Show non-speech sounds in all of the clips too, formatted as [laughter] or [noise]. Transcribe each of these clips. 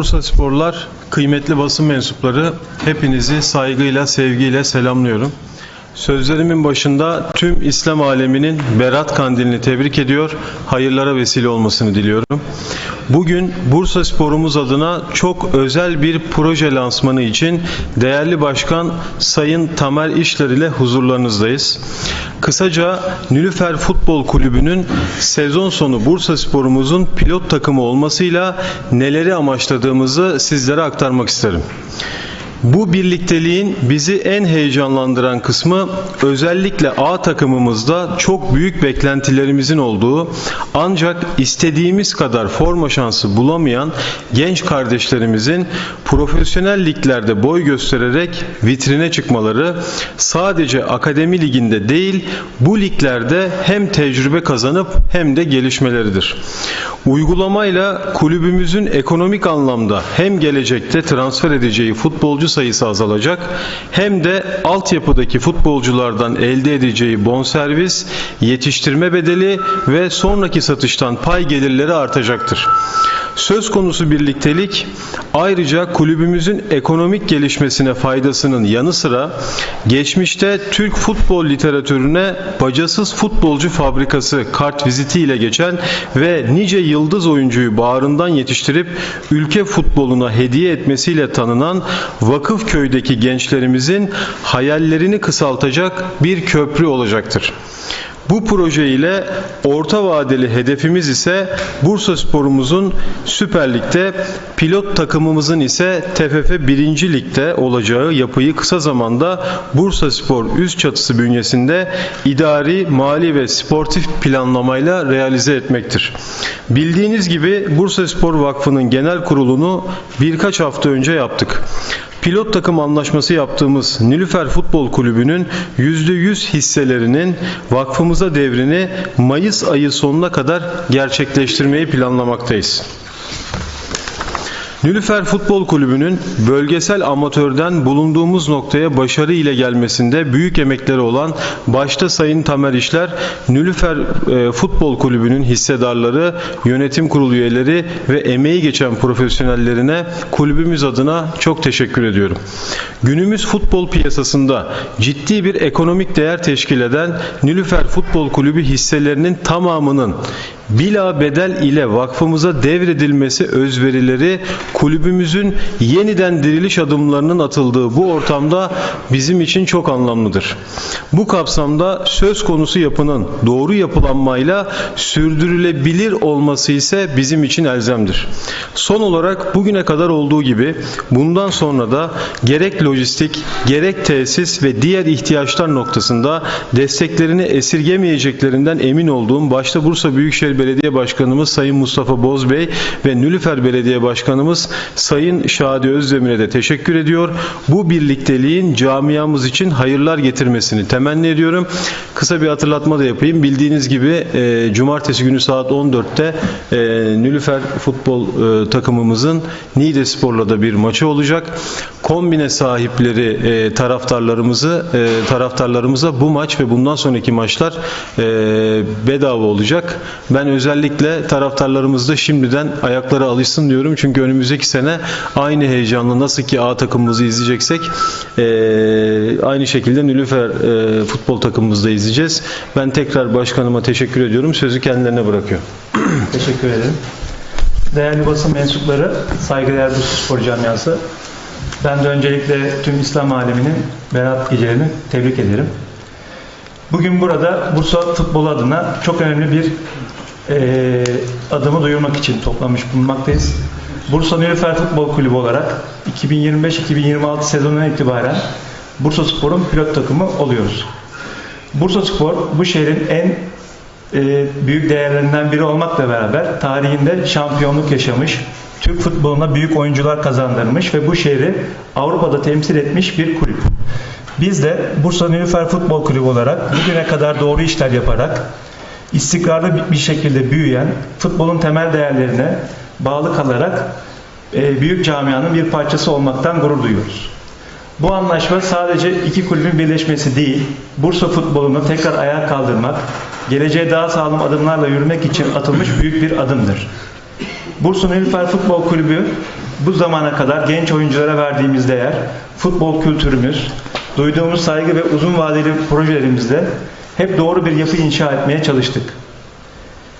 Bursa Sporlar, kıymetli basın mensupları, hepinizi saygıyla, sevgiyle selamlıyorum. Sözlerimin başında tüm İslam aleminin Berat Kandilini tebrik ediyor, hayırlara vesile olmasını diliyorum. Bugün Bursa Sporumuz adına çok özel bir proje lansmanı için değerli başkan Sayın Tamer İşler ile huzurlarınızdayız. Kısaca Nülüfer Futbol Kulübü'nün sezon sonu Bursa Sporumuzun pilot takımı olmasıyla neleri amaçladığımızı sizlere aktarmak isterim. Bu birlikteliğin bizi en heyecanlandıran kısmı özellikle A takımımızda çok büyük beklentilerimizin olduğu ancak istediğimiz kadar forma şansı bulamayan genç kardeşlerimizin profesyonel liglerde boy göstererek vitrine çıkmaları sadece akademi liginde değil bu liglerde hem tecrübe kazanıp hem de gelişmeleridir. Uygulamayla kulübümüzün ekonomik anlamda hem gelecekte transfer edeceği futbolcu sayısı azalacak hem de altyapıdaki futbolculardan elde edeceği bonservis, yetiştirme bedeli ve sonraki satıştan pay gelirleri artacaktır. Söz konusu birliktelik ayrıca kulübümüzün ekonomik gelişmesine faydasının yanı sıra geçmişte Türk futbol literatürüne bacasız futbolcu fabrikası kart vizitiyle geçen ve nice yıldız oyuncuyu bağrından yetiştirip ülke futboluna hediye etmesiyle tanınan Vakıfköy'deki gençlerimizin hayallerini kısaltacak bir köprü olacaktır. Bu proje ile orta vadeli hedefimiz ise Bursa Spor'umuzun Süper Lig'de, pilot takımımızın ise TFF 1. Lig'de olacağı yapıyı kısa zamanda Bursa Spor üst çatısı bünyesinde idari, mali ve sportif planlamayla realize etmektir. Bildiğiniz gibi Bursa Spor Vakfı'nın genel kurulunu birkaç hafta önce yaptık pilot takım anlaşması yaptığımız Nilüfer Futbol Kulübü'nün %100 hisselerinin vakfımıza devrini Mayıs ayı sonuna kadar gerçekleştirmeyi planlamaktayız. Nülüfer Futbol Kulübü'nün bölgesel amatörden bulunduğumuz noktaya başarı ile gelmesinde büyük emekleri olan başta Sayın Tamer İşler, Nülüfer e, Futbol Kulübü'nün hissedarları, yönetim kurulu üyeleri ve emeği geçen profesyonellerine kulübümüz adına çok teşekkür ediyorum. Günümüz futbol piyasasında ciddi bir ekonomik değer teşkil eden Nülüfer Futbol Kulübü hisselerinin tamamının bila bedel ile vakfımıza devredilmesi özverileri kulübümüzün yeniden diriliş adımlarının atıldığı bu ortamda bizim için çok anlamlıdır. Bu kapsamda söz konusu yapının doğru yapılanmayla sürdürülebilir olması ise bizim için elzemdir. Son olarak bugüne kadar olduğu gibi bundan sonra da gerek lojistik, gerek tesis ve diğer ihtiyaçlar noktasında desteklerini esirgemeyeceklerinden emin olduğum başta Bursa Büyükşehir Belediye Başkanımız Sayın Mustafa Bozbey ve Nülüfer Belediye Başkanımız Sayın Şadi Özdemir'e de teşekkür ediyor. Bu birlikteliğin camiamız için hayırlar getirmesini temenni ediyorum. Kısa bir hatırlatma da yapayım. Bildiğiniz gibi e, cumartesi günü saat 14'te e, Nülüfer futbol e, takımımızın Niğde Spor'la da bir maçı olacak. Kombine sahipleri e, taraftarlarımızı e, taraftarlarımıza bu maç ve bundan sonraki maçlar e, bedava olacak. Ben özellikle taraftarlarımız da şimdiden ayaklara alışsın diyorum. Çünkü önümüzdeki sene aynı heyecanla nasıl ki A takımımızı izleyeceksek e, aynı şekilde Nülüfer e, futbol takımımızı da izleyeceğiz. Ben tekrar başkanıma teşekkür ediyorum. Sözü kendilerine bırakıyorum. [clears throat] Teşekkür ederim. Değerli basın mensupları, saygıdeğer Bursa Spor Camiası. Ben de öncelikle tüm İslam aleminin Berat gecelerini tebrik ederim. Bugün burada Bursa futbol adına çok önemli bir eee adımı duyurmak için toplamış bulunmaktayız. Bursa Nilüfer Futbol Kulübü olarak 2025-2026 sezonundan itibaren Bursa Spor'un pilot takımı oluyoruz. Bursa Spor bu şehrin en e, büyük değerlerinden biri olmakla beraber tarihinde şampiyonluk yaşamış, Türk futboluna büyük oyuncular kazandırmış ve bu şehri Avrupa'da temsil etmiş bir kulüp. Biz de Bursa Nilüfer Futbol Kulübü olarak bugüne kadar doğru işler yaparak istikrarlı bir- şekilde büyüyen, futbolun temel değerlerine bağlı kalarak e, büyük camianın bir parçası olmaktan gurur duyuyoruz. Bu anlaşma sadece iki kulübün birleşmesi değil, Bursa futbolunu tekrar ayağa kaldırmak, geleceğe daha sağlam adımlarla yürümek için atılmış büyük bir adımdır. Bursa Nilüfer Futbol Kulübü bu zamana kadar genç oyunculara verdiğimiz değer, futbol kültürümüz, duyduğumuz saygı ve uzun vadeli projelerimizle hep doğru bir yapı inşa etmeye çalıştık.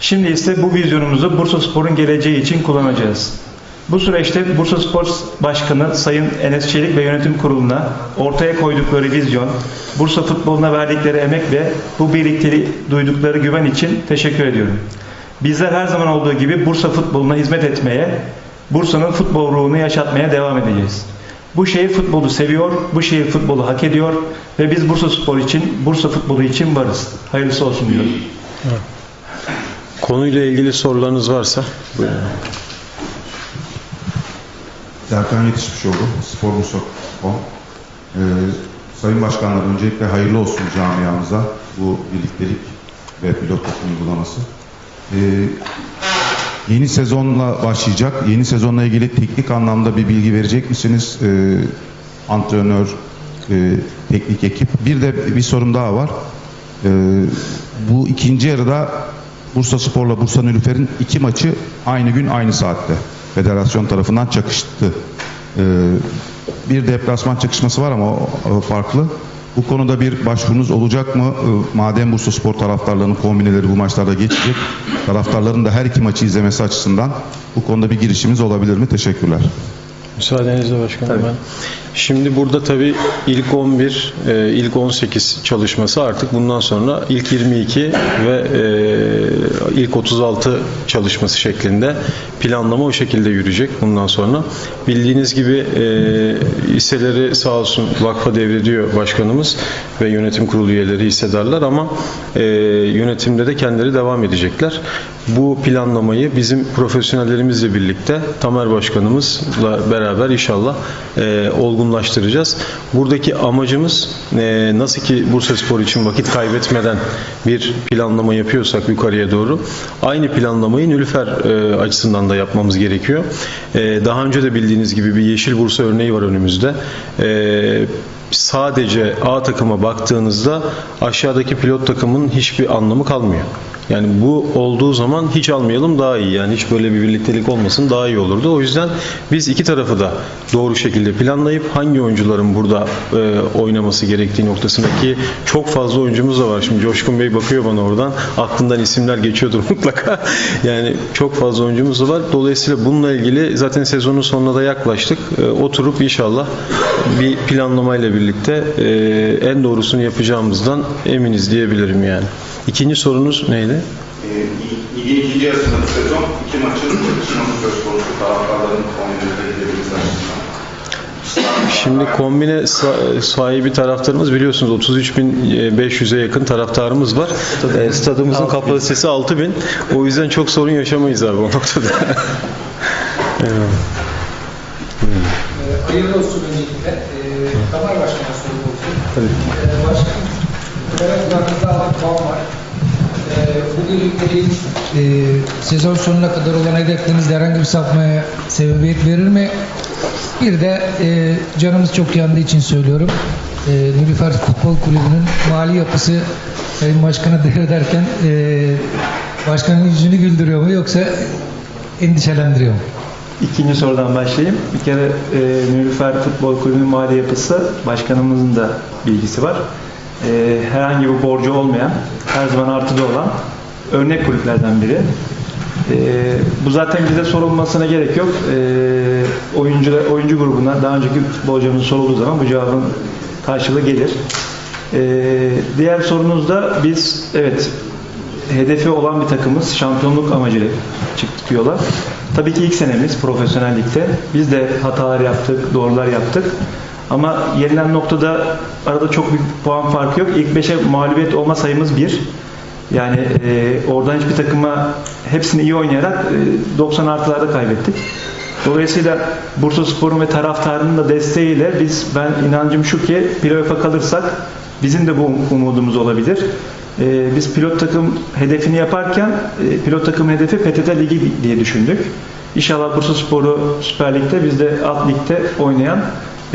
Şimdi ise bu vizyonumuzu Bursa Spor'un geleceği için kullanacağız. Bu süreçte Bursa Spor Başkanı Sayın Enes Çelik ve yönetim kuruluna ortaya koydukları vizyon, Bursa futboluna verdikleri emek ve bu birlikteliği duydukları güven için teşekkür ediyorum. Bizler her zaman olduğu gibi Bursa futboluna hizmet etmeye, Bursa'nın futbol ruhunu yaşatmaya devam edeceğiz. Bu şehir futbolu seviyor, bu şehir futbolu hak ediyor ve biz Bursa Spor için, Bursa futbolu için varız. Hayırlısı olsun diyorum. Konuyla ilgili sorularınız varsa buyurun. Serkan Yetişmişoğlu, Spor Musa.com. Ee, Sayın Başkanlar öncelikle hayırlı olsun camiamıza bu birliktelik ve pilot takım uygulaması. Ee, yeni sezonla başlayacak. Yeni sezonla ilgili teknik anlamda bir bilgi verecek misiniz? Ee, antrenör, e, teknik ekip. Bir de bir sorum daha var. Ee, bu ikinci yarıda Bursa Spor'la Bursa Nülüfer'in iki maçı aynı gün aynı saatte federasyon tarafından çakıştı. Ee, bir deplasman çakışması var ama o, o farklı. Bu konuda bir başvurunuz olacak mı? Ee, madem Bursa Spor taraftarlarının kombineleri bu maçlarda geçecek, taraftarların da her iki maçı izlemesi açısından bu konuda bir girişimiz olabilir mi? Teşekkürler. Müsaadenizle başkanım Tabii. ben. Şimdi burada tabii ilk 11, e, ilk 18 çalışması artık bundan sonra ilk 22 ve e, ilk 36 çalışması şeklinde planlama o şekilde yürüyecek bundan sonra. Bildiğiniz gibi e, hisseleri sağ olsun vakfa devrediyor başkanımız ve yönetim kurulu üyeleri hissedarlar ama yönetimde de kendileri devam edecekler. Bu planlamayı bizim profesyonellerimizle birlikte Tamer Başkanımızla beraber inşallah e, olgunlaştıracağız. Buradaki amacımız e, nasıl ki Bursa Spor için vakit kaybetmeden bir planlama yapıyorsak yukarıya doğru aynı planlamayı Nülüfer e, açısından da yapmamız gerekiyor. E, daha önce de bildiğiniz gibi bir Yeşil Bursa örneği var önümüzde. E, sadece A takıma baktığınızda aşağıdaki pilot takımın hiçbir anlamı kalmıyor. Yani bu olduğu zaman hiç almayalım daha iyi. Yani hiç böyle bir birliktelik olmasın daha iyi olurdu. O yüzden biz iki tarafı da doğru şekilde planlayıp hangi oyuncuların burada e, oynaması gerektiği noktasındaki çok fazla oyuncumuz da var. Şimdi Coşkun Bey bakıyor bana oradan. Aklından isimler geçiyordur [laughs] mutlaka. Yani çok fazla oyuncumuz da var. Dolayısıyla bununla ilgili zaten sezonun sonuna da yaklaştık. E, oturup inşallah bir planlamayla birlikte e, en doğrusunu yapacağımızdan eminiz diyebilirim yani. İkinci sorunuz neydi? Ee, Ligin ikinci yarısında bu sezon iki maçın çakışması söz konusu taraftarların. Şimdi kombine sa- sahibi taraftarımız biliyorsunuz 33.500'e yakın taraftarımız var. E, Stadımızın 6000. kapasitesi 6000. O yüzden çok sorun yaşamayız abi o noktada. [laughs] Evet. Ee, Hayırlı olsun öncelikle. Ee, Tamer Başkan'a soru olsun. Tabii. Ee, Başkanım, Berat'larınızda aldık puan var. Ee, bu birlikteliğin e, sezon sonuna kadar olan hedeflerinizde herhangi bir sapmaya sebebiyet verir mi? Bir de e, canımız çok yandığı için söylüyorum. E, Nilüfer Futbol Kulübü'nün mali yapısı Sayın Başkan'a devrederken e, başkanın yüzünü güldürüyor mu yoksa endişelendiriyor mu? İkinci sorudan başlayayım. Bir kere e, Nilüfer Futbol Kulübü'nün mali yapısı başkanımızın da bilgisi var. E, herhangi bir borcu olmayan, her zaman artıda olan örnek kulüplerden biri. E, bu zaten bize sorulmasına gerek yok. E, oyuncu, oyuncu grubuna daha önceki futbolcumuz sorulduğu zaman bu cevabın karşılığı gelir. E, diğer sorunuzda biz evet hedefi olan bir takımız. Şampiyonluk amacıyla çıktık yola. Tabii ki ilk senemiz profesyonellikte. Biz de hatalar yaptık, doğrular yaptık. Ama gelinen noktada arada çok büyük puan farkı yok. İlk 5'e mağlubiyet olma sayımız 1. Yani e, oradan hiçbir takıma hepsini iyi oynayarak e, 90 artılarda kaybettik. Dolayısıyla Bursa Spor'un ve taraftarının da desteğiyle biz ben inancım şu ki playoff'a kalırsak bizim de bu umudumuz olabilir. Ee, biz pilot takım hedefini yaparken e, pilot takım hedefi PTT Ligi diye düşündük. İnşallah Bursa Spor'u Süper Lig'de biz de alt ligde oynayan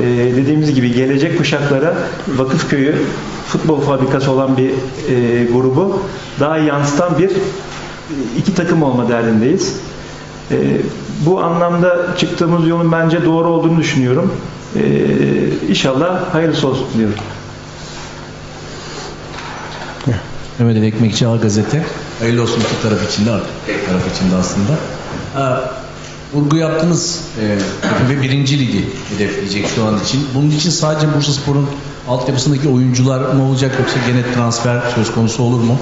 e, dediğimiz gibi gelecek kuşaklara Vakıfköy'ü futbol fabrikası olan bir e, grubu daha yansıtan bir iki takım olma derdindeyiz. E, bu anlamda çıktığımız yolun bence doğru olduğunu düşünüyorum. E, inşallah hayırlısı olsun diyorum. Mehmet Ali Ekmekçi A Gazete. Hayırlı olsun iki taraf için de artık. Tek taraf için de aslında. Ha, vurgu yaptınız ve birinci ligi hedefleyecek şu an için. Bunun için sadece Bursa Spor'un altyapısındaki oyuncular mı olacak yoksa gene transfer söz konusu olur mu?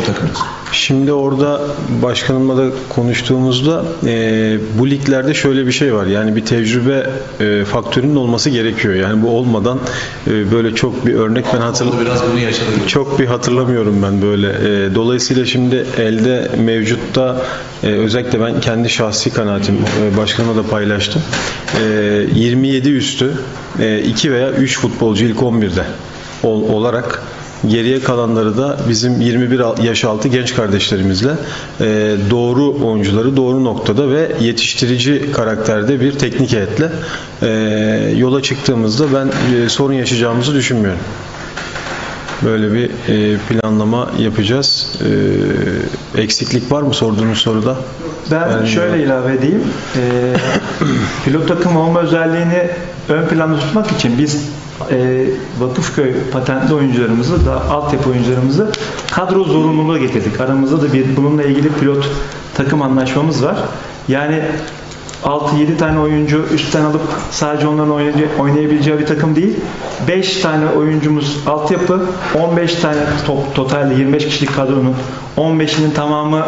O takım için. Şimdi orada başkanımla da konuştuğumuzda e, bu liglerde şöyle bir şey var. Yani bir tecrübe e, faktörünün olması gerekiyor. Yani bu olmadan e, böyle çok bir örnek ben hatırlamıyorum. Biraz bunu. Çok bir hatırlamıyorum ben böyle. E, dolayısıyla şimdi elde mevcutta e, özellikle ben kendi şahsi kanaatim e, başkanıma da paylaştım. E, 27 üstü 2 veya 3 futbolcu ilk 11'de ol- olarak geriye kalanları da bizim 21 al- yaş altı genç kardeşlerimizle e, doğru oyuncuları doğru noktada ve yetiştirici karakterde bir teknik heyetle e, yola çıktığımızda ben e, sorun yaşayacağımızı düşünmüyorum. Böyle bir e, planlama yapacağız. E, eksiklik var mı sorduğunuz soruda? Ben Ben şöyle ilave edeyim. Ee, [clears throat] pilot takım olma özelliğini ön planda tutmak için biz e, Vakıfköy patentli oyuncularımızı da altyapı oyuncularımızı kadro zorunluluğu getirdik. Aramızda da bir bununla ilgili pilot takım anlaşmamız var. Yani 6-7 tane oyuncu üstten alıp sadece onların oynay- oynayabileceği bir takım değil. 5 tane oyuncumuz altyapı, 15 tane top, totalde 25 kişilik kadronun 15'inin tamamı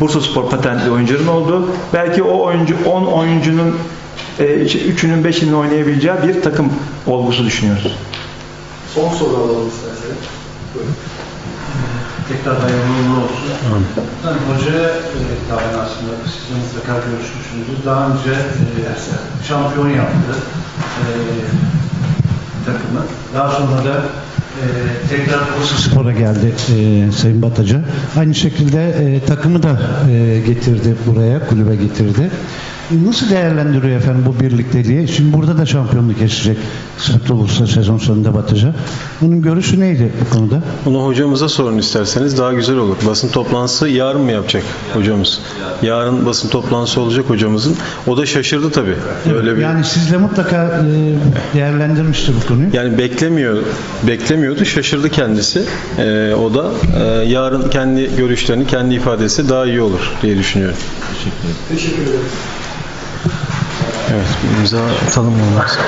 Bursa Spor patentli oyuncuların olduğu. Belki o oyuncu 10 oyuncunun e, işte 3'ünün 5'inin oynayabileceği bir takım olgusu düşünüyoruz. Son soru alalım isterseniz. Tekrar hayırlı uğurlu olsun. Ben hocaya e, dair aslında sizle mutlaka görüşmüşsünüzdür. Daha önce e, şampiyon yaptı e, takımı. Daha sonra da e, tekrar Bursa Spor'a geldi e, Sayın Bataca. Aynı şekilde e, takımı da e, getirdi buraya, kulübe getirdi. Nasıl değerlendiriyor efendim bu birlikteliği? Şimdi burada da şampiyonluk yaşayacak kısmetli olursa sezon sonunda Bataca. Bunun görüşü neydi bu konuda? Bunu hocamıza sorun isterseniz daha güzel olur. Basın toplantısı yarın mı yapacak hocamız? Yarın basın toplantısı olacak hocamızın. O da şaşırdı tabii. Öyle bir Yani sizle mutlaka e, değerlendirmiştir bu konuyu. yani beklemiyor beklemiyordu. Şaşırdı kendisi. Ee, o da e, yarın kendi görüşlerini kendi ifadesi daha iyi olur diye düşünüyorum. Teşekkür ederim. Evet, imza atalım olmaz.